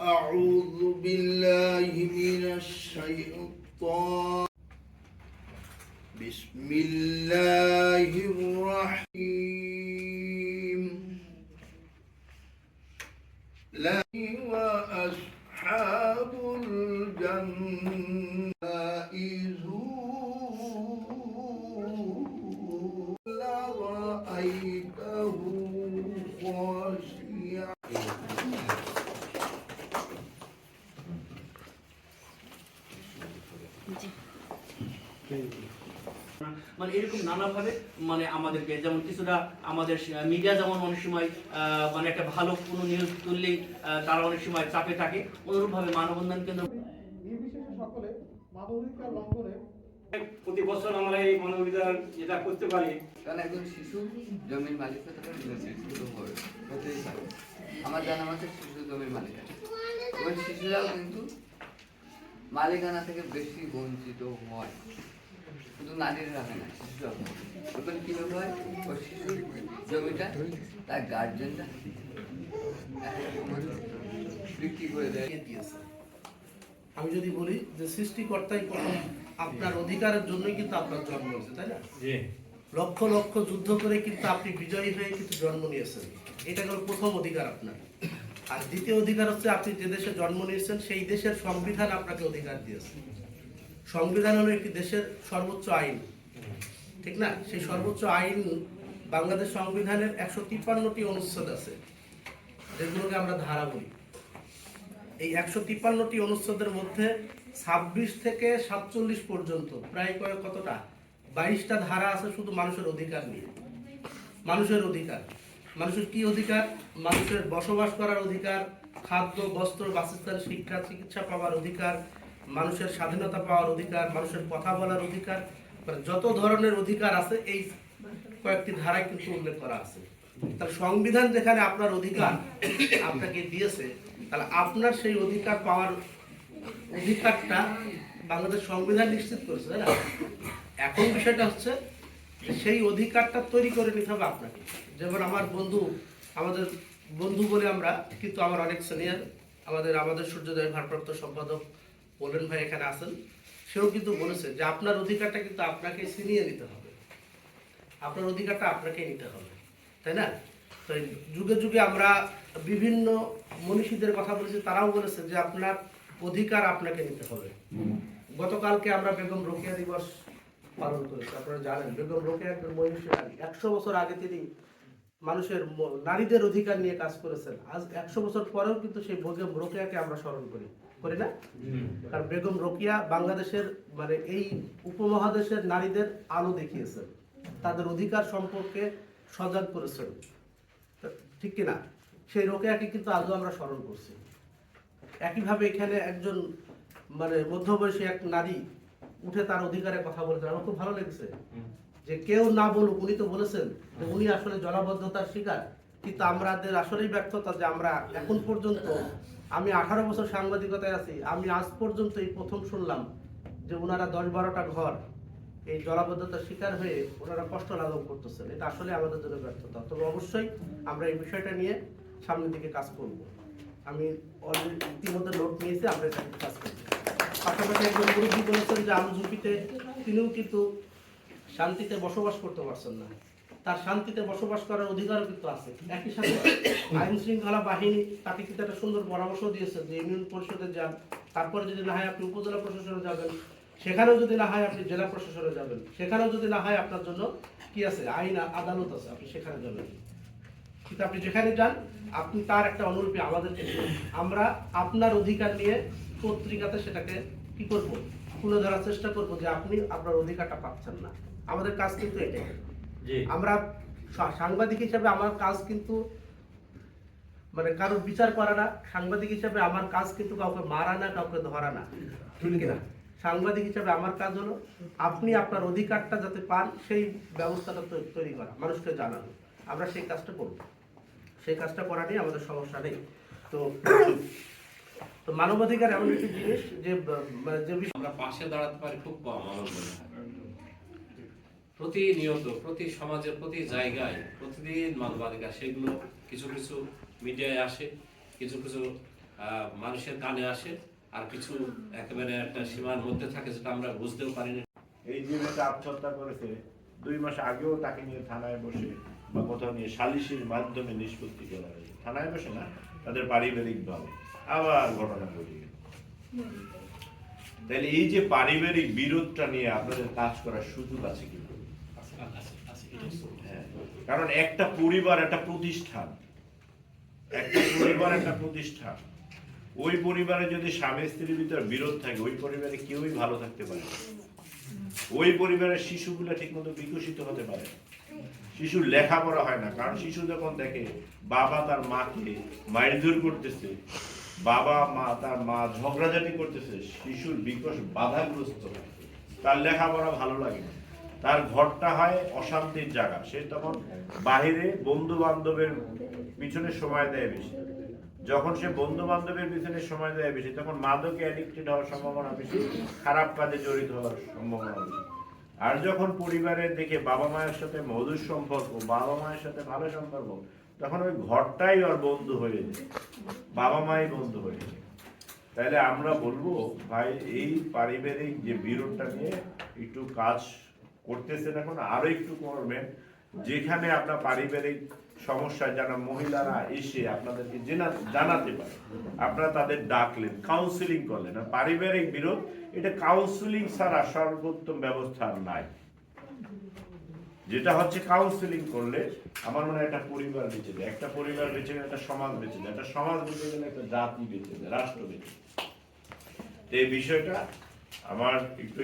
أعوذ بالله من الشيطان. بسم الله الرحيم. لا وأصحاب الجنة. মানে এরকম নানাভাবে মানে আমাদেরকে যেমন কিছুটা আমাদের মিডিয়া যেমন অনেক সময় আহ, মানে একটা ভালো কোনো নিউজ তুললেই তারা অনেক সময় চাপে থাকে অনুরূপভাবে মানববন্ধন কেন্দ্র নির্বিশেষে সকলে মানবাধিকার লঙ্ঘনে প্রতি বছর আমরা এই মানবাধিকার যেটা করতে পারি। কারণ একজন শিশু জমির মালিক হতে পারে শিশু হবে হতেই পারে। আমার জানা মতে শিশু জমির মালিক। আছে এবং শিশুরাও কিন্তু মালিকানা থেকে বেশি বঞ্চিত হয়। শুধু নারীরা রাখে না শিশুরাও তখন কীভাবে হয়? ওই শিশু জমিটা তার গার্জেনরা বিক্রি করে দেয়। আমি যদি বলি যে সৃষ্টিকর্তাই প্রথম আপনার অধিকারের জন্যই কিন্তু আপনার জন্ম হয়েছে তাই না? লক্ষ লক্ষ যুদ্ধ করে কিন্তু আপনি বিজয়ী হয়ে কিন্তু জন্ম নিয়েছেন। এটা গেল প্রথম অধিকার আপনার। আর দ্বিতীয় অধিকার হচ্ছে আপনি যে দেশে জন্ম নিয়েছেন, সেই দেশের সংবিধান আপনাকে অধিকার দিয়েছে। সংবিধান হলো একটি দেশের সর্বোচ্চ আইন। ঠিক না? সেই সর্বোচ্চ আইন বাংলাদেশ সংবিধানের একশো তিপ্পান্নটি অনুচ্ছেদ আছে। যেগুলোকে আমরা ধারা বলি। এই একশো তিপ্পান্নটি অনুচ্ছেদের মধ্যে ছাব্বিশ থেকে সাতচল্লিশ পর্যন্ত, প্রায় কয়েক কতটা? বাইশটা ধারা আছে শুধু মানুষের অধিকার নিয়ে। মানুষের অধিকার। মানুষের কি অধিকার? মানুষের বসবাস করার অধিকার, খাদ্য, বস্ত্র, বাসস্থান, শিক্ষা, চিকিৎসা পাওয়ার অধিকার, মানুষের স্বাধীনতা পাওয়ার অধিকার, মানুষের কথা বলার অধিকার মানে যত ধরনের অধিকার আছে, এই কয়েকটি ধারায় কিন্তু উল্লেখ করা আছে। তাহলে সংবিধান যেখানে আপনার অধিকার আপনাকে দিয়েছে, তাহলে আপনার সেই অধিকার পাওয়ার অধিকারটা বাংলাদেশ সংবিধান নিশ্চিত করেছে, তাই না? এখন বিষয়টা হচ্ছে সেই অধিকারটা তৈরি করে নিতে হবে আপনাকে। যেমন আমার বন্ধু, আমাদের বন্ধু বলে আমরা, কিন্তু আমার অনেক সিনিয়র আমাদের আমাদের সূর্যোদয় ভারপ্রাপ্ত সম্পাদক বলেন ভাই এখানে আছেন, সেও কিন্তু বলেছে যে আপনার অধিকারটা কিন্তু আপনাকে ছিনিয়ে নিতে হবে। আপনার অধিকারটা আপনাকে নিতে হবে, তাই না? তো যুগে যুগে আমরা বিভিন্ন মনীষীদের কথা বলেছি, তারাও বলেছে যে আপনার অধিকার আপনাকে নিতে হবে। গতকালকে আমরা বেগম রোকেয়া দিবস পালন করেছি। আপনারা জানেন বেগম রোকেয়া একজন মনীষী নারী। একশো বছর আগে তিনি মানুষের নারীদের অধিকার নিয়ে কাজ করেছেন। আজ একশো বছর পরেও কিন্তু সেই বেগম রোকেয়াকে আমরা স্মরণ করি। করি না? কারণ বেগম রোকিয়া বাংলাদেশের মানে এই উপমহাদেশের নারীদের আলো দেখিয়েছেন। তাদের অধিকার সম্পর্কে সজাগ করেছেন। ঠিক কিনা সেই রোকেয়াকে কিন্তু আজও আমরা স্মরণ করছি। একইভাবে এখানে একজন মানে মধ্যবয়সী এক নারী উঠে তার অধিকারের কথা বলেছেন। আমার খুব ভালো লেগেছে যে কেউ না বলুক উনি তো বলেছেন যে উনি আসলে জলাবদ্ধতার শিকার। কিন্তু আমাদের আসলেই ব্যর্থতা যে আমরা এখন পর্যন্ত আমি আঠারো বছর সাংবাদিকতায় আছি আমি আজ পর্যন্ত এই প্রথম শুনলাম যে ওনারা দশ বারোটা ঘর এই জলাবদ্ধতার শিকার হয়ে ওনারা কষ্ট লাঘব করতেছেন। এটা আসলে আমাদের জন্য ব্যর্থতা। তবে অবশ্যই আমরা এই বিষয়টা নিয়ে সামনের দিকে কাজ করব। আমি অলরেডি ইতিমধ্যে নোট নিয়েছি আমরা এটা কাজ করব। পাশাপাশি একজন মুরব্বী বলেছেন যে আলু ঝুঁকিতে তিনিও কিন্তু শান্তিতে বসবাস করতে পারছেন না। তার শান্তিতে বসবাস করার অধিকারও কিন্তু আছে। একই সাথে আইন শৃঙ্খলা বাহিনী তাকে কিন্তু একটা সুন্দর পরামর্শ দিয়েছে যে ইউনিয়ন পরিষদে যান, তারপরে যদি না হয় আপনি উপজেলা প্রশাসনে যাবেন, সেখানেও যদি না হয় আপনি জেলা প্রশাসনে যাবেন, সেখানেও যদি না হয় আপনার জন্য কি আছে? আইন আদালত আছে, আপনি সেখানে যাবেন। কিন্তু আপনি যেখানে যান, আপনি তার একটা অনুরূপী আমাদেরকে। আমরা আপনার অধিকার নিয়ে পত্রিকাতে সেটাকে কি করব? তুলে ধরার চেষ্টা করব যে আপনি আপনার অধিকারটা পাচ্ছেন না। আমাদের কাজ কিন্তু এটাই। আমরা সাংবাদিক হিসাবে আমার কাজ কিন্তু মানে কারোর বিচার করা না। সাংবাদিক হিসাবে আমার কাজ কিন্তু কাউকে মারা না কাউকে ধরা না। ঠিক কিনা? সাংবাদিক হিসাবে আমার কাজ হলো আপনি আপনার অধিকারটা যাতে পান সেই ব্যবস্থাটা তৈরি করা মানুষকে জানানো। আমরা সেই কাজটা করব। সেই কাজটা করা নিয়ে আমাদের সমস্যা নেই। তো তো মানবাধিকার এমন একটি জিনিস যে যে বিষয় আমরা পাশে দাঁড়াতে পারি খুব কম আমার মনে হয়। প্রতিনিয়ত প্রতি সমাজের প্রতি জায়গায় প্রতিদিন মানবাধিকার সেগুলো কিছু কিছু মিডিয়ায় আসে কিছু কিছু আহ, মানুষের কানে আসে আর কিছু একেবারে একটা সীমার মধ্যে থাকে যেটা আমরা বুঝতেও পারি না এই যে মেয়েটা আত্মহত্যা করেছে দুই মাস আগেও তাকে নিয়ে থানায় বসে বা কোথাও নিয়ে সালিশির মাধ্যমে নিষ্পত্তি করা হয়েছে। থানায় বসে না? তাদের পারিবারিক ভাবে। আবার ঘটনা ঘটে গেল। তাহলে এই যে পারিবারিক বিরোধটা নিয়ে আপনাদের কাজ করার সুযোগ আছে কি? হ্যাঁ, কারণ একটা পরিবার একটা প্রতিষ্ঠান একটা পরিবার একটা প্রতিষ্ঠান। ওই পরিবারে যদি স্বামী স্ত্রীর ভিতরে বিরোধ থাকে ওই পরিবারে কেউই ভালো থাকতে পারে ওই পরিবারের শিশুগুলো ঠিকমতো বিকশিত হতে পারে। শিশুর লেখাপড়া হয় না। কারণ শিশু যখন দেখে, বাবা তার মাকে মারধর করতেছে, বাবা মা তার মা ঝগড়াঝাটি করতেছে, শিশুর বিকাশ বাধাগ্রস্ত। তার লেখাপড়া ভালো লাগে না। তার ঘরটা হয় অশান্তির জায়গা। সে তখন বাহিরে বন্ধু বান্ধবের পিছনে সময় দেয় বেশি। যখন সে বন্ধু বান্ধবের পিছনে সময় দেয় বেশি, তখন মাদকে অ্যাডিক্টেড হওয়ার সম্ভাবনা বেশি, খারাপ কাজে জড়িত হওয়ার সম্ভাবনা বেশি। আর যখন পরিবারের দিকে বাবা মায়ের সাথে মধুর সম্পর্ক, বাবা মায়ের সাথে ভালো সম্পর্ক, তখন ওই ঘরটাই ওর বন্ধু হয়ে যায়। বাবা মাই বন্ধু হয়ে যায়। তাহলে আমরা বলব, ভাই, এই পারিবারিক যে বিরোধটা নিয়ে একটু কাজ করতেছেন এখন, আরও একটু করবেন। যেখানে আপনার পারিবারিক সমস্যা যারা মহিলারা এসে আপনাদেরকে জেনা- জানাতে পারে। আপনারা তাদের ডাকলেন কাউন্সিলিং করলেন। আর পারিবারিক বিরোধ, এটা কাউন্সিলিং ছাড়া সর্বোত্তম ব্যবস্থা নাই। যেটা হচ্ছে কাউন্সিলিং করলে, আমার মনে হয় একটা পরিবার বেঁচে যায়। একটা পরিবার বেঁচে গেলে, একটা সমাজ বেঁচে যায়। একটা সমাজ বেঁচে গেলে, একটা জাতি বেঁচে যায়, রাষ্ট্র বেঁচে যায়। এই বিষয়টা আমার একটু